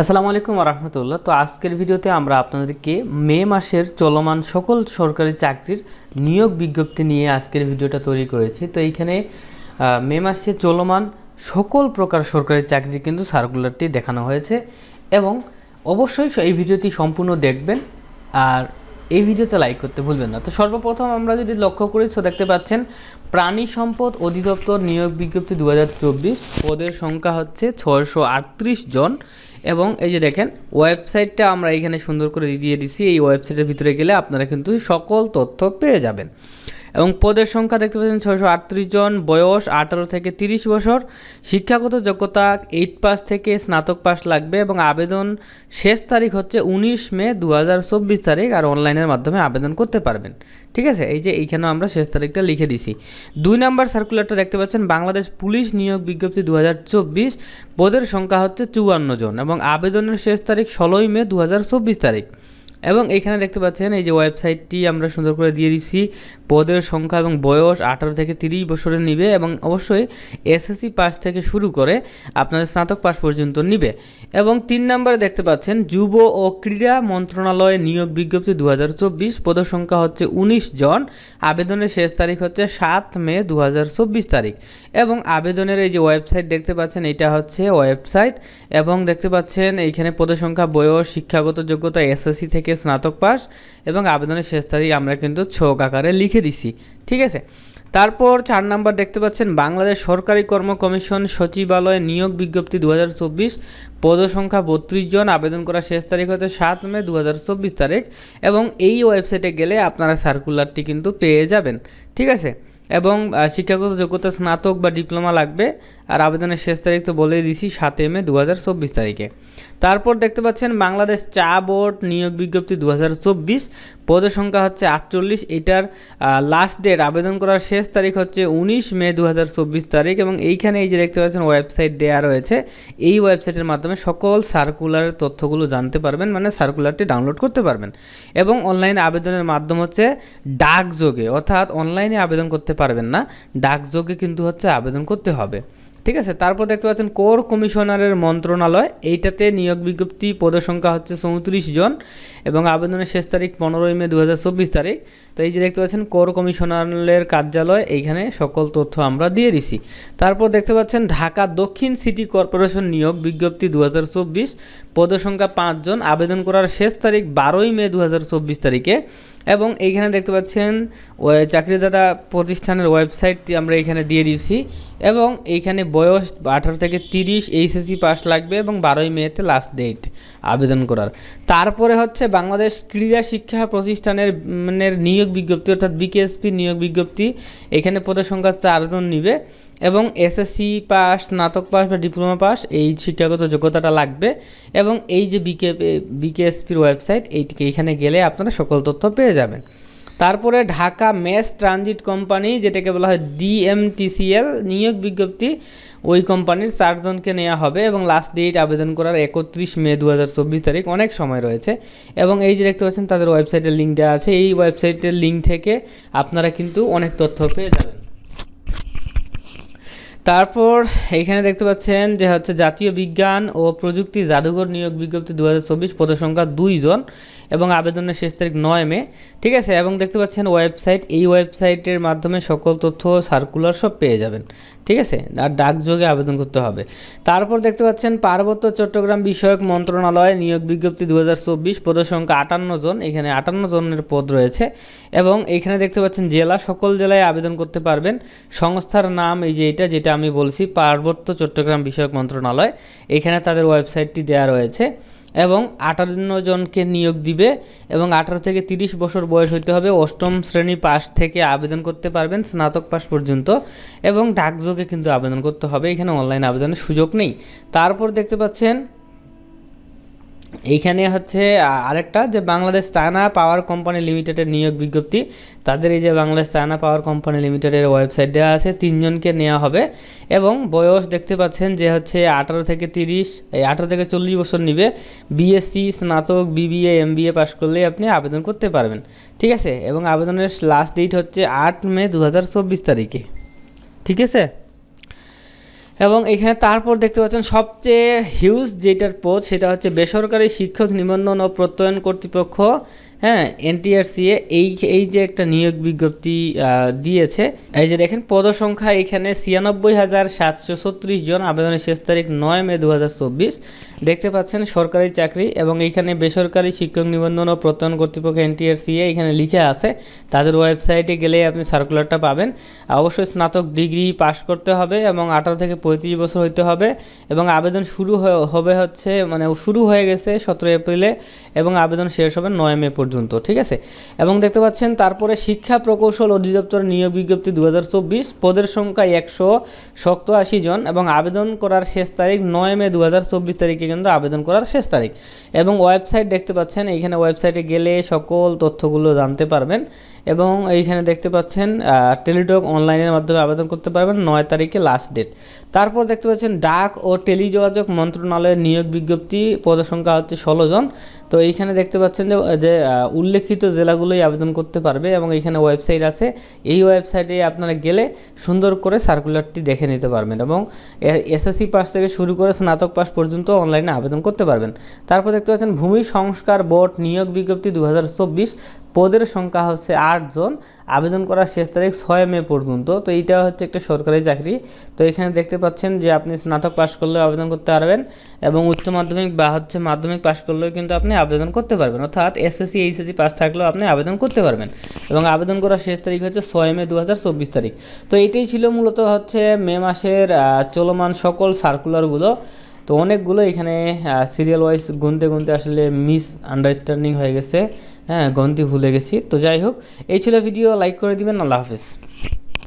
আসসালামু আলাইকুম রহমতুল্লাহ তো আজকের ভিডিওতে আমরা আপনাদেরকে মে মাসের চলমান সকল সরকারি চাকরির নিয়োগ বিজ্ঞপ্তি নিয়ে আজকের ভিডিওটা তৈরি করেছি। তো এইখানে মে মাসে চলমান সকল প্রকার সরকারি চাকরির কিন্তু সার্কুলারটি দেখানো হয়েছে এবং অবশ্যই এই ভিডিওটি সম্পূর্ণ দেখবেন। আর এই ভিডিওতে লাইক করতে ভুলবেন না। তো সর্বপ্রথম আমরা যদি লক্ষ্য করি তো দেখতে পাচ্ছেন, প্রাণী সম্পদ অধিদপ্তর নিয়োগ বিজ্ঞপ্তি দু পদের সংখ্যা হচ্ছে ছয়শো আটত্রিশ জন এবং এই যে দেখেন ওয়েবসাইটটা আমরা এখানে সুন্দর করে দিয়ে দিছি এই ওয়েবসাইটের ভিতরে গেলে আপনারা কিন্তু সকল তথ্য পেয়ে যাবেন। এবং পদের সংখ্যা দেখতে পাচ্ছেন ছয়শো আটত্রিশ জন, বয়স আঠারো থেকে তিরিশ বছর। শিক্ষাগত যোগ্যতা এইট পাস থেকে স্নাতক পাস লাগবে এবং আবেদন শেষ তারিখ হচ্ছে উনিশ মে দু হাজার চব্বিশ তারিখ আর অনলাইনের মাধ্যমে আবেদন করতে পারবেন। ঠিক আছে? এই যে এইখানেও আমরা শেষ তারিখটা লিখে দিছি। দুই নাম্বার সার্কুলারটা দেখতে পাচ্ছেন, বাংলাদেশ পুলিশ নিয়োগ বিজ্ঞপ্তি দু হাজার চব্বিশ। পদের সংখ্যা হচ্ছে চুয়ান্ন জন এবং আবেদনের শেষ তারিখ ষোলোই মে দু হাজার চব্বিশ তারিখ। এবং এখানে দেখতে পাচ্ছেন এই যে ওয়েবসাইটটি আমরা সুন্দর করে দিয়ে দিচ্ছি। পদের সংখ্যা এবং বয়স আঠারো থেকে তিরিশ বছরের নিবে এবং অবশ্যই এসএসসি পাস থেকে শুরু করে আপনাদের স্নাতক পাস পর্যন্ত নিবে। এবং তিন নম্বরে দেখতে পাচ্ছেন, যুব ও ক্রীড়া মন্ত্রণালয়ে নিয়োগ বিজ্ঞপ্তি দু হাজার চব্বিশ। পদের সংখ্যা হচ্ছে উনিশ জন। আবেদনের শেষ তারিখ হচ্ছে সাত মে দু হাজার চব্বিশ তারিখ। এবং আবেদনের এই যে ওয়েবসাইট দেখতে পাচ্ছেন, এটা হচ্ছে ওয়েবসাইট। এবং দেখতে পাচ্ছেন, এইখানে পদের সংখ্যা, বয়স, শিক্ষাগত যোগ্যতা এসএসসি থেকে স্নাতক পাস এবং আবেদনের শেষ তারিখ আমরা কিন্তু ছক আকারে লিখে দিছি, ঠিক আছে? তারপর চার নাম্বার দেখতে পাচ্ছেন, বাংলাদেশ সরকারি কর্ম কমিশন সচিবালয় নিয়োগ বিজ্ঞপ্তি দু হাজার চব্বিশ, পদসংখ্যা বত্রিশ জন, আবেদন করার শেষ তারিখ হচ্ছে সাত মে দু হাজার চব্বিশ তারিখ এবং এই ওয়েবসাইটে গেলে আপনারা সার্কুলারটি কিন্তু পেয়ে যাবেন, ঠিক আছে? এবং শিক্ষাগত যোগ্যতা স্নাতক বা ডিপ্লোমা লাগবে আর আবেদনের শেষ তারিখ তো বলেই দিছি সাতই মে দু হাজার চব্বিশ তারিখে। তারপর দেখতে পাচ্ছেন বাংলাদেশ চা বোর্ড নিয়োগ বিজ্ঞপ্তি দু হাজার চব্বিশ। পদের সংখ্যা হচ্ছে আটচল্লিশ। এটার লাস্ট ডেট আবেদন করার শেষ তারিখ হচ্ছে উনিশ মে দু হাজার চব্বিশ তারিখ এবং এইখানে এই যে দেখতে পাচ্ছেন ওয়েবসাইট দেওয়া রয়েছে, এই ওয়েবসাইটের মাধ্যমে সকল সার্কুলারের তথ্যগুলো জানতে পারবেন মানে সার্কুলারটি ডাউনলোড করতে পারবেন। এবং অনলাইনে আবেদনের মাধ্যম হচ্ছে ডাকযোগে, অর্থাৎ অনলাইনে আবেদন করতে পারবেন না, ডাকযোগে কিন্তু হচ্ছে আবেদন করতে হবে। ঠিক আছে, তারপর দেখতে পাচ্ছেন কোর কমিশনারের মন্ত্রণালয়, এইটাতে নিয়োগ বিজ্ঞপ্তি পদের সংখ্যা হচ্ছে চৌত্রিশ জন এবং আবেদনের শেষ তারিখ পনেরোই মে দু হাজার চব্বিশ তারিখ। তো এই যে দেখতে পাচ্ছেন, কোর কমিশনারের কার্যালয়, এইখানে সকল তথ্য আমরা দিয়ে দিছি। তারপর দেখতে পাচ্ছেন, ঢাকা দক্ষিণ সিটি কর্পোরেশন নিয়োগ বিজ্ঞপ্তি দু পদের সংখ্যা পাঁচজন আবেদন করার শেষ তারিখ বারোই মে দু হাজার চব্বিশ তারিখে। এবং এইখানে দেখতে পাচ্ছেন চাকরিদাতা প্রতিষ্ঠানের ওয়েবসাইটটি আমরা এখানে দিয়ে দিয়েছি এবং এইখানে বয়স আঠারো থেকে তিরিশ, এইচএসসি পাস লাগবে এবং বারোই মেতে লাস্ট ডেট আবেদন করার। তারপরে হচ্ছে বাংলাদেশ ক্রীড়া শিক্ষা প্রতিষ্ঠানের মানে নিয়োগ বিজ্ঞপ্তি অর্থাৎ বিকেএসপি নিয়োগ বিজ্ঞপ্তি, এখানে পদের সংখ্যা চারজন নিবে এবং এসএসসি পাস, স্নাতক পাস বা ডিপ্লোমা পাস, এই শিক্ষাগত যোগ্যতাটা লাগবে এবং এই যে বিকে বিকেএসপির ওয়েবসাইট এইটিকে এখানে গেলে আপনারা সকল তথ্য পেয়ে যাবেন। তারপরে ঢাকা মেস ট্রানজিট কোম্পানি, যেটাকে বলা হয় ডিএমটিসিএল নিয়োগ বিজ্ঞপ্তি ওই কোম্পানির চারজনকে নেওয়া হবে এবং লাস্ট ডেট আবেদন করার একত্রিশ মে দু হাজার চব্বিশ তারিখ অনেক সময় রয়েছে। এবং এই যে দেখতে পাচ্ছেন, তাদের ওয়েবসাইটের লিঙ্ক দেওয়া আছে। এই ওয়েবসাইটের লিঙ্ক থেকে আপনারা কিন্তু অনেক তথ্য পেয়ে যাবেন। তারপর এইখানে দেখতে পাচ্ছেন যে হচ্ছে জাতীয় বিজ্ঞান ও প্রযুক্তি জাদুঘর নিয়োগ বিজ্ঞপ্তি দু হাজার চব্বিশ পদের সংখ্যা দুইজন এবং আবেদনের শেষ তারিখ নয় মে, ঠিক আছে? এবং দেখতে পাচ্ছেন ওয়েবসাইট, এই ওয়েবসাইটের মাধ্যমে সকল তথ্য সার্কুলার সব পেয়ে যাবেন, ঠিক আছে? আর ডাকযোগে আবেদন করতে হবে। তারপর দেখতে পাচ্ছেন পার্বত্য চট্টগ্রাম বিষয়ক মন্ত্রণালয় নিয়োগ বিজ্ঞপ্তি দু হাজার চব্বিশ পদের সংখ্যা আটান্ন জন, এখানে আটান্ন জনের পদ রয়েছে। এবং এখানে দেখতে পাচ্ছেন জেলা, সকল জেলায় আবেদন করতে পারবেন। সংস্থার নাম এই যে এটা, যেটা আমি বলছি, পার্বত্য চট্টগ্রাম বিষয়ক মন্ত্রণালয়। এখানে তাদের ওয়েবসাইটটি দেওয়া রয়েছে। এবং আটান্ন জনকে নিয়োগ দিবে এবং আঠারো থেকে তিরিশ বছর বয়স হইতে হবে। অষ্টম শ্রেণি পাশ থেকে আবেদন করতে পারবেন, স্নাতক পাশ পর্যন্ত। এবং ডাকযোগে কিন্তু আবেদন করতে হবে। এখানে অনলাইন আবেদনের সুযোগ নেই। তারপর দেখতে পাচ্ছেন এইখানে হচ্ছে আরেকটা যে বাংলাদেশ চায়না পাওয়ার কোম্পানি লিমিটেডের নিয়োগ বিজ্ঞপ্তি। তাদের এই যে বাংলাদেশ চায়না পাওয়ার কোম্পানি লিমিটেডের ওয়েবসাইট দেওয়া আছে, তিনজনকে নেওয়া হবে। এবং বয়স দেখতে পাচ্ছেন যে হচ্ছে আঠারো থেকে তিরিশ, এই আঠারো থেকে চল্লিশ বছর নিবে। বিএসসি স্নাতক বিবিএ এমবিএ পাস করলে আপনি আবেদন করতে পারবেন। ঠিক আছে? এবং আবেদনের লাস্ট ডেট হচ্ছে আট মে দু হাজার চব্বিশ তারিখে। ঠিক আছে? এবং এখানে তারপর দেখতে পাচ্ছেন সবচেয়ে হিউজ যেটার পোস্ট সেটা হচ্ছে বেসরকারি শিক্ষক নিবন্ধন ও প্রত্যয়ন কর্তৃপক্ষ হ্যাঁ এনটিআরসিএ এই এই যে একটা নিয়োগ বিজ্ঞপ্তি দিয়েছে, এই যে দেখেন পদসংখ্যা এখানে ছিয়ানব্বই হাজার সাতশো ছত্রিশ জন, আবেদনের শেষ তারিখ নয় মে দু হাজার চব্বিশ। দেখতে পাচ্ছেন সরকারি চাকরি এবং এখানে বেসরকারি শিক্ষক নিবন্ধন ও প্রত্যয়ন কর্তৃপক্ষ এনটিআরসিএ এখানে লিখে আছে, তাদের ওয়েবসাইটে গেলে আপনি সার্কুলারটা পাবেন। অবশ্যই স্নাতক ডিগ্রি পাশ করতে হবে এবং আঠারো থেকে পঁয়ত্রিশ বছর হইতে হবে এবং আবেদন শুরু হবে হচ্ছে মানে শুরু হয়ে গেছে সতেরো এপ্রিলে এবং আবেদন শেষ হবে নয় মে পর্যন্ত। ঠিক আছে? এবং দেখতে পাচ্ছেন, তারপরে শিক্ষা প্রকৌশল অধিদপ্তর নিয়োগ বিজ্ঞপ্তি দু পদের সংখ্যা একশো সপ্তাশি জন এবং আবেদন করার শেষ তারিখ নয় মে দু হাজার চব্বিশ তারিখে কিন্তু আবেদন করার শেষ তারিখ। এবং ওয়েবসাইট দেখতে পাচ্ছেন, এইখানে ওয়েবসাইটে গেলে সকল তথ্যগুলো জানতে পারবেন এবং এইখানে দেখতে পাচ্ছেন টেলিটক অনলাইনের মাধ্যমে আবেদন করতে পারবেন নয় তারিখে লাস্ট ডেট তারপর দেখতে পাচ্ছেন, ডাক ও টেলিযোগাযোগ মন্ত্রণালয়ের নিয়োগ বিজ্ঞপ্তি, পদের সংখ্যা হচ্ছে ষোলো জন। তো এইখানে দেখতে পাচ্ছেন যে যে উল্লেখিত জেলাগুলোই আবেদন করতে পারবে এবং এখানে ওয়েবসাইট আছে। এই ওয়েবসাইটে আপনারা গেলে সুন্দর করে সার্কুলারটি দেখে নিতে পারবেন এবং এসএসসি পাস থেকে শুরু করে স্নাতক পাস পর্যন্ত অনলাইনে আবেদন করতে পারবেন। তারপর দেখতে পাচ্ছেন, ভূমি সংস্কার বোর্ড নিয়োগ বিজ্ঞপ্তি দু হাজার চব্বিশ। পদের সংখ্যা হচ্ছে আটজন আবেদন করার শেষ তারিখ ছয় মে পর্যন্ত। তো এইটা হচ্ছে একটা সরকারি চাকরি। তো এখানে দেখতে পাচ্ছেন যে আপনি স্নাতক পাশ করলেও আবেদন করতে পারবেন এবং উচ্চ মাধ্যমিক বা হচ্ছে মাধ্যমিক পাশ করলেও কিন্তু আপনি আবেদন করতে পারবেন। অর্থাৎ এসএসসি এইচএসসি পাস থাকলেও আপনি আবেদন করতে পারবেন। এবং আবেদন করার শেষ তারিখ হচ্ছে ছয় মে দু হাজার চব্বিশ তারিখ। তো এটাই ছিল মূলত হচ্ছে মে মাসের চলমান সকল সার্কুলারগুলো তো অনেকগুলো এখানে সিরিয়াল ওয়াইজ গুনতে গুনতে আসলে মিস আন্ডারস্ট্যান্ডিং হয়ে গেছে। হ্যাঁ গন্তি ভুলে গেছি। তো যাই হোক, এই ছিল ভিডিও। লাইক করে দিবেন। আল্লাহ হাফিজ।